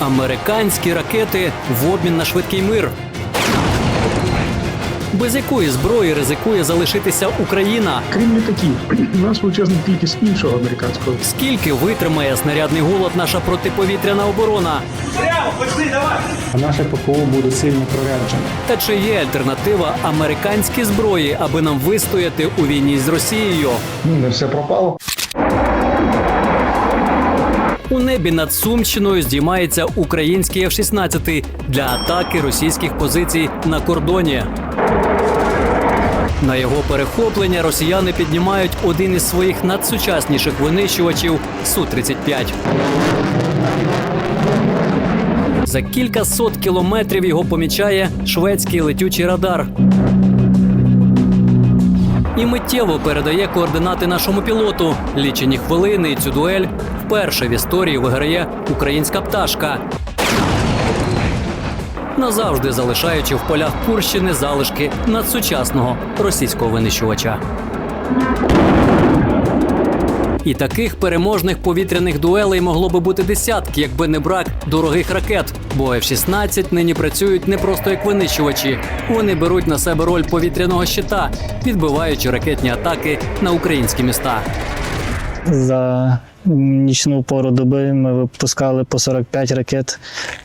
Американські ракети в обмін на швидкий мир. Без якої зброї ризикує залишитися Україна? Крім літаків, у нас величезна кількість іншого американського. Скільки витримає снарядний голод наша протиповітряна оборона? А наше ППО буде сильно проряджене. Та чи є альтернатива американській зброї, аби нам вистояти у війні з Росією? Ну, не все пропало. У небі над Сумщиною здіймається український F-16 для атаки російських позицій на кордоні. На його перехоплення росіяни піднімають один із своїх надсучасніших винищувачів Су-35. За кілька сот кілометрів його помічає шведський летючий радар. І миттєво передає координати нашому пілоту. Лічені хвилини і цю дуель вперше в історії виграє українська пташка. Назавжди залишаючи в полях Курщини залишки надсучасного російського винищувача. І таких переможних повітряних дуелей могло би бути десятки, якби не брак дорогих ракет. Бо F-16 нині працюють не просто як винищувачі. Вони беруть на себе роль повітряного щита, відбиваючи ракетні атаки на українські міста. За нічну пору доби ми випускали по 45 ракет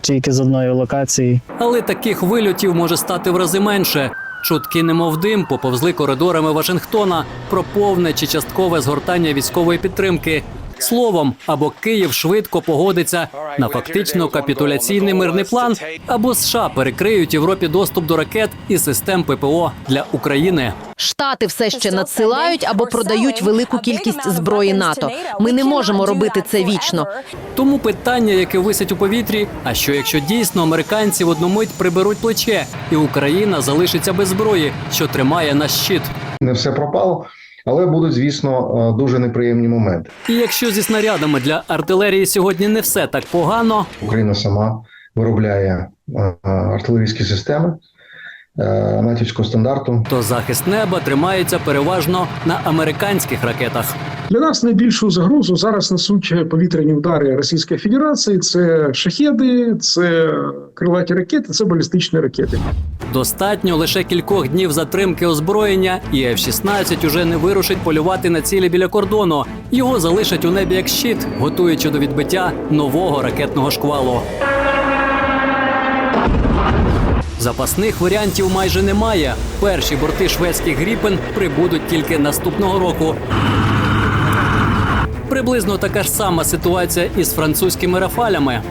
тільки з одної локації. Але таких вильотів може стати в рази менше. Чутки, немов дим, поповзли коридорами Вашингтона про повне чи часткове згортання військової підтримки. Словом, або Київ швидко погодиться на фактично капітуляційний мирний план, або США перекриють Європі доступ до ракет і систем ППО для України. Штати все ще надсилають або продають велику кількість зброї НАТО. Ми не можемо робити це вічно. Тому питання, яке висить у повітрі: а що якщо дійсно американці в одну мить приберуть плече, і Україна залишиться без зброї, що тримає наш щит? Не все пропало, але будуть, звісно, е, дуже неприємні моменти. І якщо зі снарядами для артилерії сьогодні не все так погано, Україна сама виробляє е, артилерійські системи натівського стандарту. то захист неба тримається переважно на американських ракетах. Для нас найбільшу загрозу зараз несуть повітряні удари Російської Федерації. Це шахеди, це крилаті ракети, це балістичні ракети. Достатньо лише кількох днів затримки озброєння, і F-16 уже не вирушить полювати на цілі біля кордону. Його залишать у небі як щит, готуючи до відбиття нового ракетного шквалу. Запасних варіантів майже немає. Перші борти шведських гріпен прибудуть тільки наступного року. Приблизно така ж сама ситуація із французькими рафалями.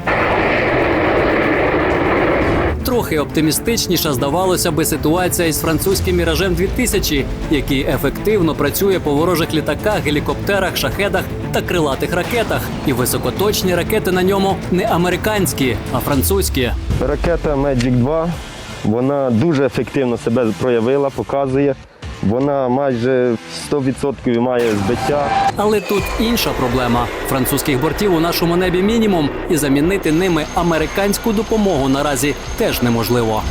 Трохи оптимістичніша здавалося би ситуація із французьким міражем 2000, який ефективно працює по ворожих літаках, гелікоптерах, шахедах та крилатих ракетах. І високоточні ракети на ньому не американські, а французькі. Ракета Magic 2 вона дуже ефективно себе проявила, показує. Вона майже 100% має збиття. Але тут інша проблема: французьких бортів у нашому небі мінімум, і замінити ними американську допомогу наразі теж неможливо.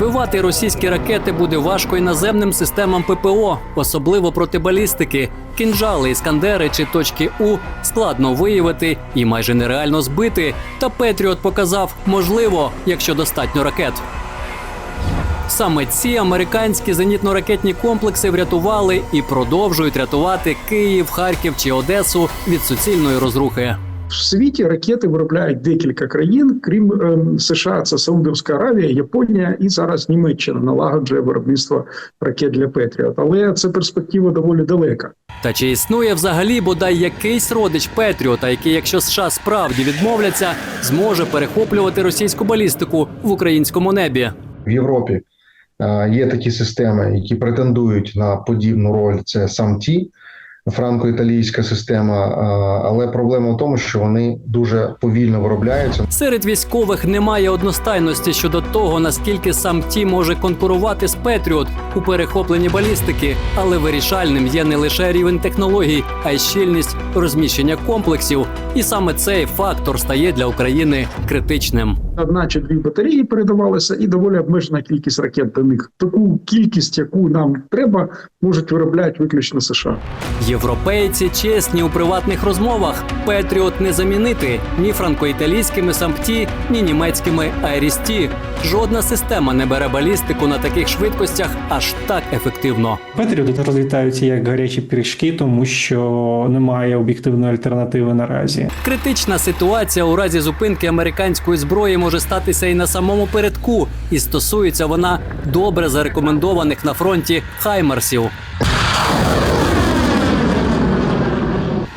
Збивати російські ракети буде важко і наземним системам ППО, особливо проти балістики. Кінжали, іскандери чи точки У складно виявити і майже нереально збити. Та Петріот показав можливо, якщо достатньо ракет. Саме ці американські зенітно-ракетні комплекси врятували і продовжують рятувати Київ, Харків чи Одесу від суцільної розрухи. В світі ракети виробляють декілька країн, крім ем, США, це Саудовська Аравія, Японія і зараз Німеччина налагоджує виробництво ракет для Петріот. Але це перспектива доволі далека. Та чи існує взагалі бодай якийсь родич Петріота, який, якщо США справді відмовляться, зможе перехоплювати російську балістику в українському небі? В Європі е, є такі системи, які претендують на подібну роль. Це сам ті франко-італійська система. Але проблема в тому, що вони дуже повільно виробляються. Серед військових немає одностайності щодо того, наскільки сам ті може конкурувати з Петріот у перехопленні балістики, але вирішальним є не лише рівень технологій, а й щільність розміщення комплексів. І саме цей фактор стає для України критичним. Одна чи дві батареї передавалися, і доволі обмежена кількість ракет до них. Таку кількість, яку нам треба, можуть виробляти виключно США. Європейці чесні у приватних розмовах. Петріот не замінити ні франко-італійськими сампті, ні німецькими Айрісті. Жодна система не бере балістику на таких швидкостях аж так ефективно. Петріоти розлітаються як гарячі пиріжки, тому що немає об'єктивної альтернативи наразі. Критична ситуація у разі зупинки американської зброї може статися і на самому передку, і стосується вона добре зарекомендованих на фронті хаймерсів.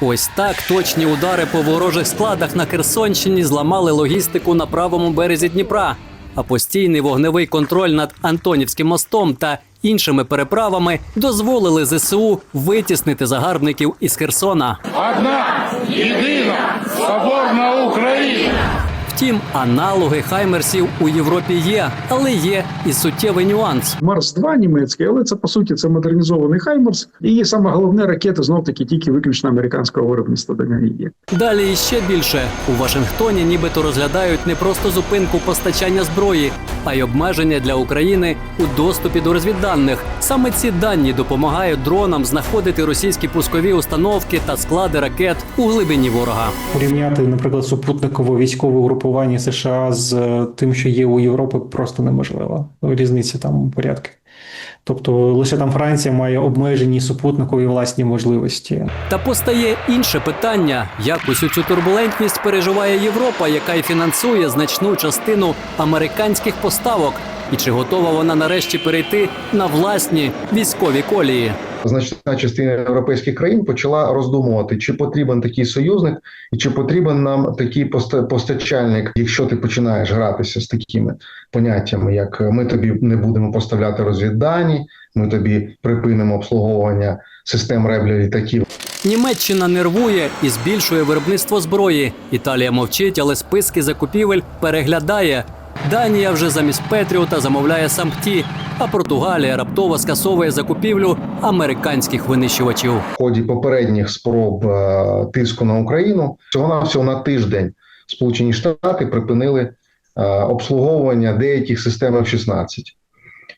Ось так точні удари по ворожих складах на Херсонщині зламали логістику на правому березі Дніпра. А постійний вогневий контроль над Антонівським мостом та іншими переправами дозволили ЗСУ витіснити загарбників із Херсона. Одна єдина соборна Україна. Втім, аналоги хаймерсів у Європі є, але є і суттєвий нюанс. Марс 2 німецький, але це по суті це модернізований Хаймерс. І саме головне ракети знов таки тільки виключно американського виробництва до нього є. Далі іще більше у Вашингтоні, нібито розглядають не просто зупинку постачання зброї, а й обмеження для України у доступі до розвідданих. Саме ці дані допомагають дронам знаходити російські пускові установки та склади ракет у глибині ворога. Порівняти, наприклад, супутникове військове угрупування США з е, тим, що є у Європи, просто неможливо. Різниця там порядки. Тобто лише там Франція має обмежені супутникові власні можливості. Та постає інше питання: як усю цю турбулентність переживає Європа, яка й фінансує значну частину американських поставок, і чи готова вона нарешті перейти на власні військові колії? Значна частина європейських країн почала роздумувати, чи потрібен такий союзник, і чи потрібен нам такий поста- постачальник, якщо ти починаєш гратися з такими поняттями, як ми тобі не будемо поставляти розвіддані, ми тобі припинимо обслуговування систем ребля літаків. Німеччина нервує і збільшує виробництво зброї. Італія мовчить, але списки закупівель переглядає. Данія вже замість Петріота замовляє сампті, а Португалія раптово скасовує закупівлю американських винищувачів. В ході попередніх спроб е, тиску на Україну всього на всього на тиждень Сполучені Штати припинили е, обслуговування деяких систем F-16.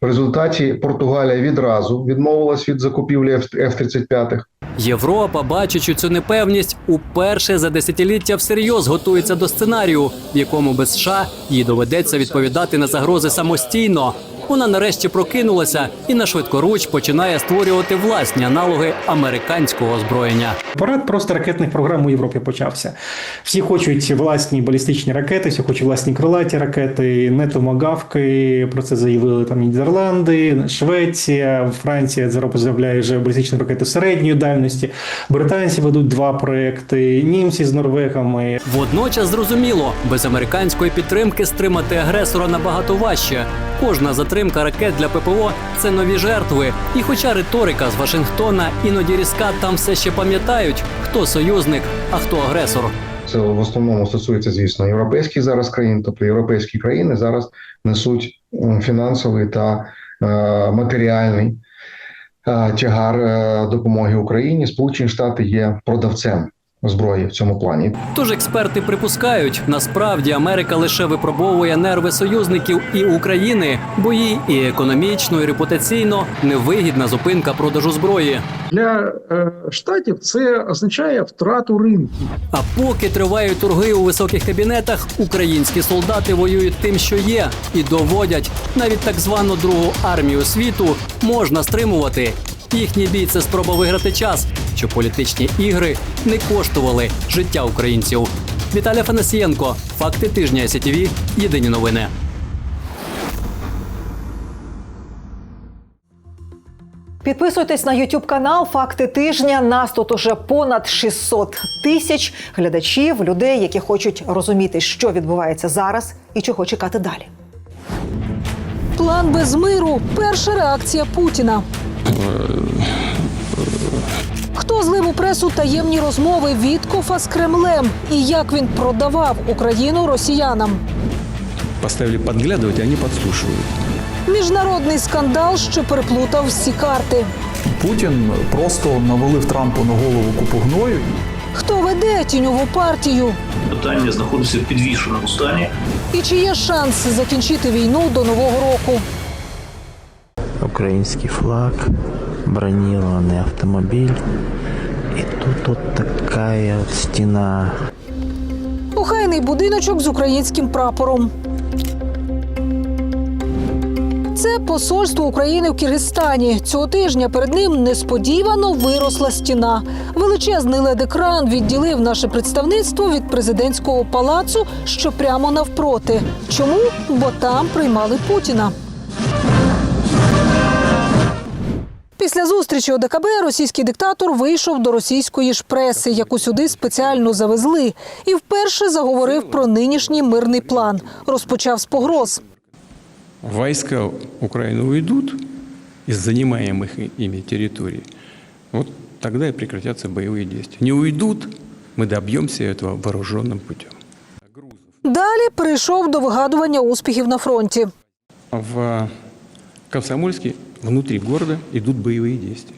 В результаті Португалія відразу відмовилась від закупівлі F-35. Європа, бачачи цю непевність, уперше за десятиліття всерйоз готується до сценарію, в якому без США їй доведеться відповідати на загрози самостійно. Вона нарешті прокинулася і на швидкоруч починає створювати власні аналоги американського озброєння. Парад просто ракетних програм у Європі почався. Всі хочуть власні балістичні ракети, всі хочуть власні крилаті ракети, не томагавки. Про це заявили там Нідерланди, Швеція, Франція зараз заявляє вже балістичні ракети середньої дальності. Британці ведуть два проекти, німці з норвегами. Водночас зрозуміло, без американської підтримки стримати агресора набагато важче. Кожна затримка ракет для ППО це нові жертви. І хоча риторика з Вашингтона іноді різка, там все ще пам'ятають, хто союзник, а хто агресор. Це в основному стосується, звісно, європейських зараз країн. Тобто європейські країни зараз несуть фінансовий та е, матеріальний е, тягар е, допомоги Україні. Сполучені Штати є продавцем зброї в цьому плані. Тож експерти припускають, насправді Америка лише випробовує нерви союзників і України, бо їй і економічно, і репутаційно невигідна зупинка продажу зброї. Для е, штатів це означає втрату ринку. А поки тривають торги у високих кабінетах, українські солдати воюють тим, що є, і доводять навіть так звану другу армію світу можна стримувати. Їхній бій це спроба виграти час, щоб політичні ігри не коштували життя українців. Віталій Фанасієнко, факти тижня СІТВ, Єдині новини. Підписуйтесь на YouTube канал Факти тижня. Нас тут уже понад 600 тисяч глядачів, людей, які хочуть розуміти, що відбувається зараз і чого чекати далі. План без миру перша реакція Путіна. Хто злив у пресу таємні розмови Віткофа з Кремлем і як він продавав Україну росіянам? Поставили подглядывать, и они подслушивают. Міжнародний скандал, що переплутав всі карти. Путін просто навалив Трампу на голову купу гною. Хто веде тіньову партію? Питання знаходиться в підвішеному стані. І чи є шанс закінчити війну до нового року? Український флаг, бронированный автомобиль. И тут вот такая вот стена. Охайний будиночок з українським прапором. Це посольство України в Киргизстані. Цього тижня перед ним несподівано виросла стіна. Величезний лед-екран відділив наше представництво від президентського палацу, що прямо навпроти. Чому? Бо там приймали Путіна. Після зустрічі ОДКБ російський диктатор вийшов до російської ж преси, яку сюди спеціально завезли, і вперше заговорив про нинішній мирний план. Розпочав з погроз. Войска Украины уйдут из занимаемых ими территорий. Вот тогда и прекратятся боевые действия. Не уйдут, мы добьемся этого вооруженным путем. Далі перейшов до вигадування успіхів на фронті. В Комсомольске внутри города идут боевые действия.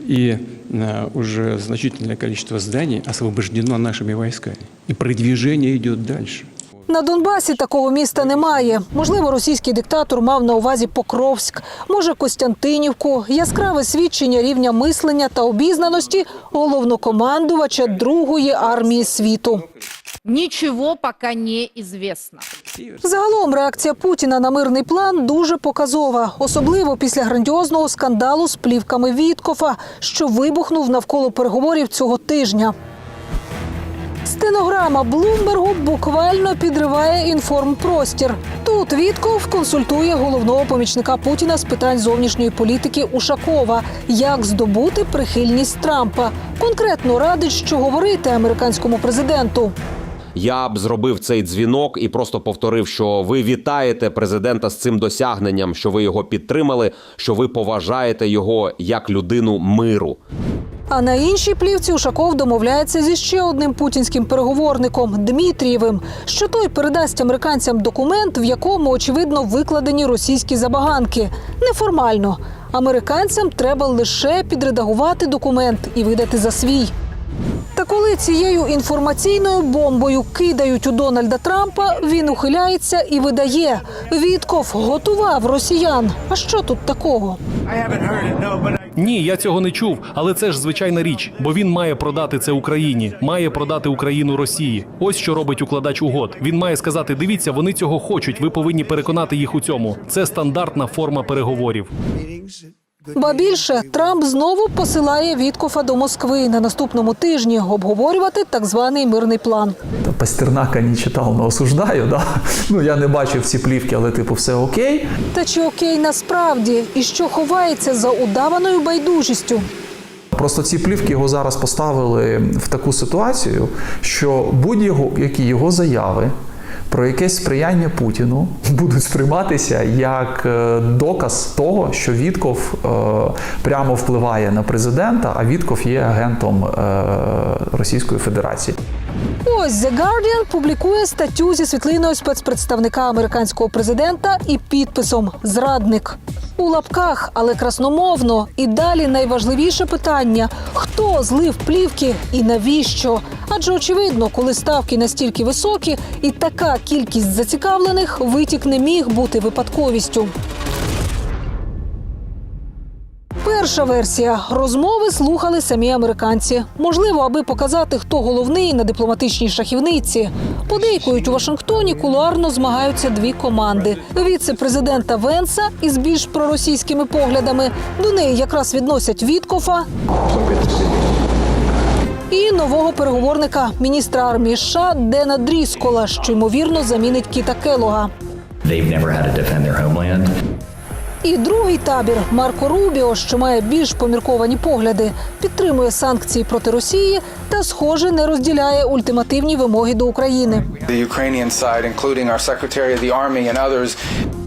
И э, уже значительное количество зданий освобождено нашими войсками. И продвижение идет дальше. На Донбасі такого міста немає. Можливо, російський диктатор мав на увазі Покровськ, може Костянтинівку, яскраве свідчення рівня мислення та обізнаності головнокомандувача Другої армії світу. Нічого поки не известно. Загалом реакція Путіна на мирний план дуже показова, особливо після грандіозного скандалу з плівками Віткофа, що вибухнув навколо переговорів цього тижня. Стенограма Блумбергу буквально підриває інформпростір. Тут Вітков консультує головного помічника Путіна з питань зовнішньої політики Ушакова, як здобути прихильність Трампа. Конкретно радить, що говорити американському президенту. Я б зробив цей дзвінок і просто повторив, що ви вітаєте президента з цим досягненням, що ви його підтримали, що ви поважаєте його як людину миру. А на іншій плівці Ушаков домовляється зі ще одним путінським переговорником Дмитрієвим, що той передасть американцям документ, в якому очевидно викладені російські забаганки. Неформально. Американцям треба лише підредагувати документ і видати за свій. Та коли цією інформаційною бомбою кидають у Дональда Трампа, він ухиляється і видає. Вітков готував росіян. А що тут такого? Ні, я цього не чув, але це ж звичайна річ, бо він має продати це Україні, має продати Україну Росії. Ось що робить укладач угод. Він має сказати: дивіться, вони цього хочуть. Ви повинні переконати їх у цьому. Це стандартна форма переговорів. Ба більше Трамп знову посилає Віткофа до Москви на наступному тижні обговорювати так званий мирний план. Пастернака не читав, але осуждаю. Да? Ну я не бачив ці плівки, але типу все окей. Та чи окей насправді і що ховається за удаваною байдужістю? Просто ці плівки його зараз поставили в таку ситуацію, що будь-які його заяви. Про якесь сприяння Путіну будуть сприйматися як е, доказ того, що Вітков е, прямо впливає на президента, а Вітков є агентом е, Російської Федерації. Ось The Guardian публікує статтю зі світлиною спецпредставника американського президента і підписом Зрадник у лапках, але красномовно. І далі найважливіше питання: хто злив плівки і навіщо? Адже очевидно, коли ставки настільки високі, і така кількість зацікавлених витік не міг бути випадковістю. Перша версія розмови слухали самі американці. Можливо, аби показати, хто головний на дипломатичній шахівниці. Подейкують у Вашингтоні кулуарно змагаються дві команди: віце-президента Венса із більш проросійськими поглядами. До неї якраз відносять Віткофа. І нового переговорника міністра армії США Дена Дріскола, що ймовірно замінить Кіта Келога. І другий табір Марко Рубіо, що має більш помірковані погляди, підтримує санкції проти Росії та, схоже, не розділяє ультимативні вимоги до України.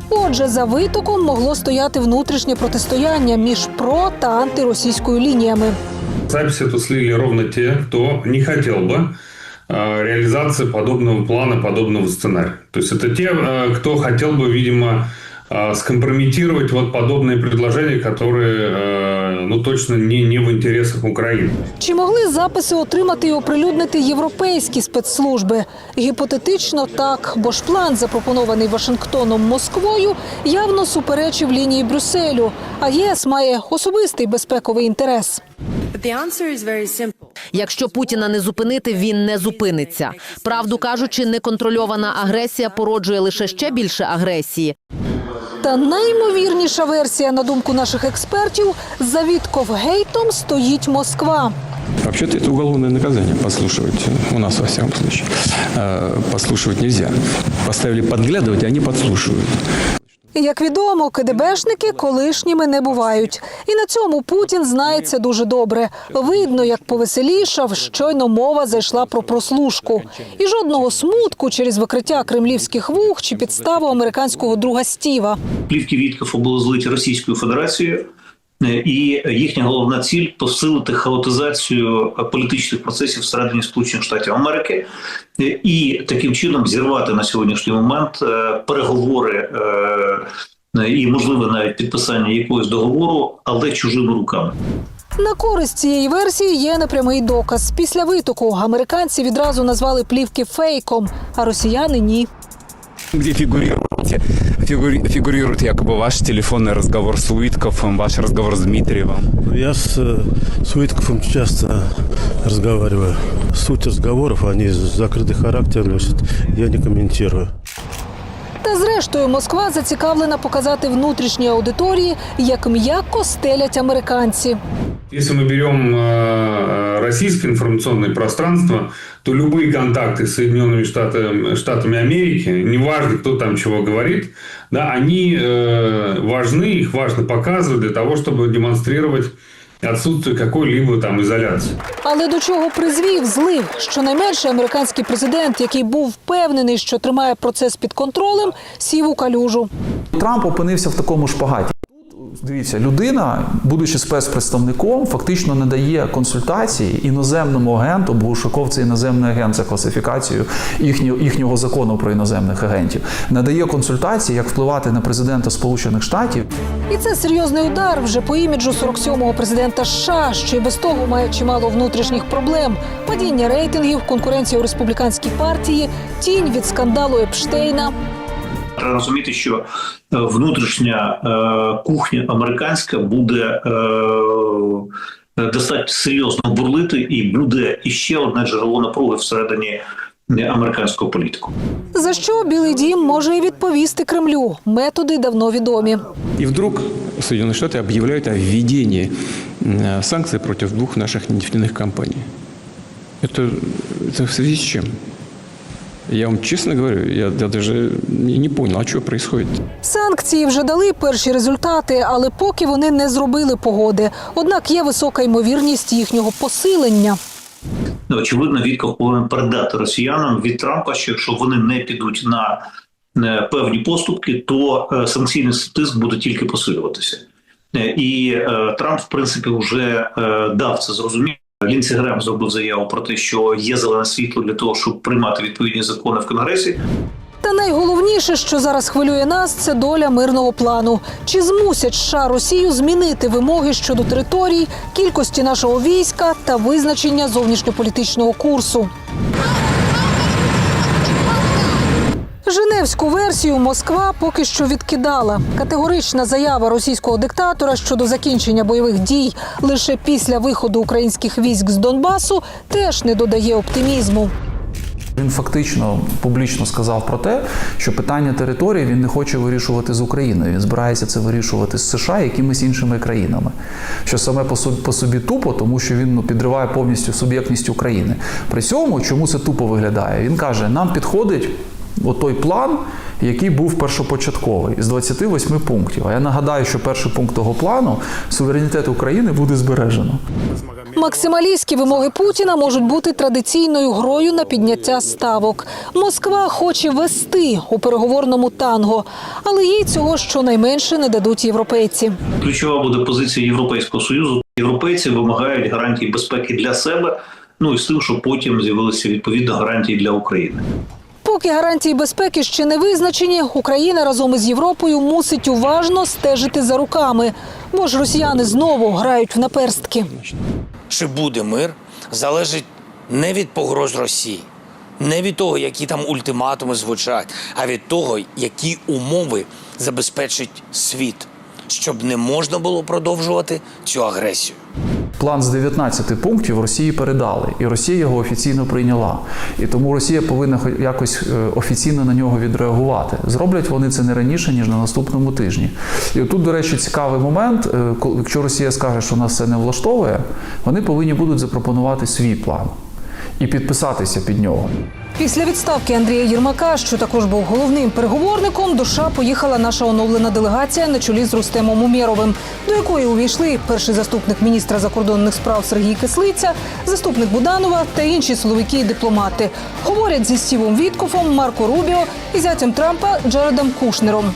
Отже, за витоком могло стояти внутрішнє протистояння між про та антиросійською лініями Записи тут слили ровно те, кто не хотел бы э, реализации подобного плана, подобного сценария. То есть это те, э, кто хотел бы, видимо, а, скомпрометировать вот подобные предложения, которые э, ну, точно не, не в интересах Украины. Чи могли записи отримати і оприлюднити європейські спецслужби? Гіпотетично так, бо ж план, запропонований Вашингтоном Москвою, явно суперечив лінії Брюсселю. А ЄС має особистий безпековий інтерес. Якщо Путіна не зупинити, він не зупиниться. Правду кажучи, неконтрольована агресія породжує лише ще більше агресії. Та найімовірніша версія, на думку наших експертів, за Вітков-гейтом стоїть Москва. Вообще-то это уголовное наказание подслушивать у нас во всяком случае. Э, Подслушивать нельзя. Поставили подглядывать, а они подслушивают. Як відомо, КДБшники колишніми не бувають. І на цьому Путін знається дуже добре. Видно, як повеселішав, щойно мова зайшла про прослушку. І жодного смутку через викриття кремлівських вух чи підставу американського друга Стіва. Плівки Віткафа були злиті Російською Федерацією, і їхня головна ціль посилити хаотизацію е, політичних процесів всередині Сполучених Штатів Америки е, і таким чином зірвати на сьогоднішній момент е, переговори е, і можливе навіть підписання якогось договору, але чужими руками. На користь цієї версії є непрямий доказ. Після витоку американці відразу назвали плівки фейком, а росіяни ні где фигурируете, фигури- фигурирует якобы ваш телефонный разговор с Уитковым, ваш разговор с Дмитриевым. Я с, э, с Уитковым часто разговариваю. Суть разговоров, они закрытый характер носят, я не комментирую. Та зрештою Москва зацікавлена показати внутрішній аудиторії, як м'яко стелять американці. Если мы берем э, российское информационное пространство, то любые контакты с Соединенными Штатами, Штатами Америки, неважно, кто там чего говорит, да, они э, важны, их важно показывать для того, чтобы демонстрировать отсутствие какой-либо там изоляции. Але до чого призвів злив? Щонайменше американський президент, який був впевнений, що тримає процес під контролем, сів у калюжу. Трамп опинився в такому шпагаті. Дивіться, людина, будучи спецпредставником, фактично не дає консультації іноземному агенту, бо Ушаков це іноземний агент за класифікацією їхнього, їхнього закону про іноземних агентів. Не дає консультації, як впливати на президента Сполучених Штатів. І це серйозний удар вже по іміджу 47-го президента США, що й без того має чимало внутрішніх проблем: падіння рейтингів, конкуренція у республіканській партії, тінь від скандалу Епштейна. Треба розуміти, що е, внутрішня е, кухня американська буде е, достатньо серйозно бурлити, і буде іще одне джерело напруги всередині е, американського політику. За що Білий Дім може і відповісти Кремлю? Методи давно відомі. И вдруг Соединенные Штаты объявляют о введении э, санкций против двух наших нефтяных компаний. Это, это в связи с чем? Я вам честно говорю, я, я даже не не понял, а что происходит. Санкції вже дали перші результати, але поки вони не зробили погоди. Однак є висока ймовірність їхнього посилення. Ну, Очевидно, Вітков повинен передати росіянам від Трампа, що якщо вони не підуть на е, певні поступки, то е, санкційний тиск буде тільки посилюватися. Е, І Трамп, в принципі, вже дав це зрозуміти. Лінсі Грем зробив заяву про те, що є зелене світло для того, щоб приймати відповідні закони в Конгресі. Та найголовніше, що зараз хвилює нас, це доля мирного плану. Чи змусять США Росію змінити вимоги щодо територій, кількості нашого війська та визначення зовнішньополітичного курсу? Женевську версію Москва поки що відкидала. Категорична заява російського диктатора щодо закінчення бойових дій лише після виходу українських військ з Донбасу теж не додає оптимізму. Він фактично публічно сказав про те, що питання території він не хоче вирішувати з Україною. Він збирається це вирішувати з США і якимись іншими країнами. Що саме по собі, по собі тупо, тому що він ну, підриває повністю суб'єктність України. При цьому, чому це тупо виглядає? Він каже: нам підходить отой план, який був першопочатковий з 28 пунктів. А я нагадаю, що перший пункт того плану суверенітет України буде збережено. Максималістські вимоги Путіна можуть бути традиційною грою на підняття ставок. Москва хоче вести у переговорному танго, але їй цього щонайменше не дадуть європейці. Ключова буде позиція Європейського союзу. Європейці вимагають гарантій безпеки для себе. Ну і з тим, щоб потім з'явилися відповідно гарантії для України. Поки гарантії безпеки ще не визначені, Україна разом із Європою мусить уважно стежити за руками, бо ж росіяни знову грають в наперстки. Чи буде мир, залежить не від погроз Росії, не від того, які там ультиматуми звучать, а від того, які умови забезпечить світ, щоб не можна було продовжувати цю агресію. План з 19 пунктів Росії передали, і Росія його офіційно прийняла. І тому Росія повинна якось е, офіційно на нього відреагувати. Зроблять вони це не раніше, ніж на наступному тижні. І отут, до речі, цікавий момент. е, Якщо Росія скаже, що нас це не влаштовує, вони повинні будуть запропонувати свій план і підписатися під нього. Після відставки Андрія Єрмака, що також був головним переговорником, до США поїхала наша оновлена делегація на чолі з Рустемом Умєровим, до якої увійшли перший заступник міністра закордонних справ Сергій Кислиця, заступник Буданова та інші силовики і дипломати. Говорять зі Стівом Віткофом, Марко Рубіо і зятям Трампа Джаредом Кушнером.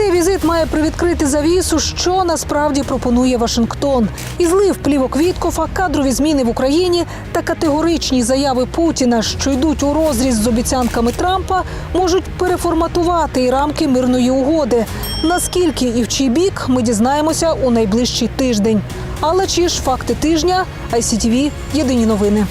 Цей візит має привідкрити завісу, що насправді пропонує Вашингтон. І злив плівок Віткофа, кадрові зміни в Україні та категоричні заяви Путіна, що йдуть у розріз з обіцянками Трампа, можуть переформатувати і рамки мирної угоди. Наскільки і в чий бік ми дізнаємося у найближчий тиждень. Але чи ж факти тижня ICTV – єдині новини.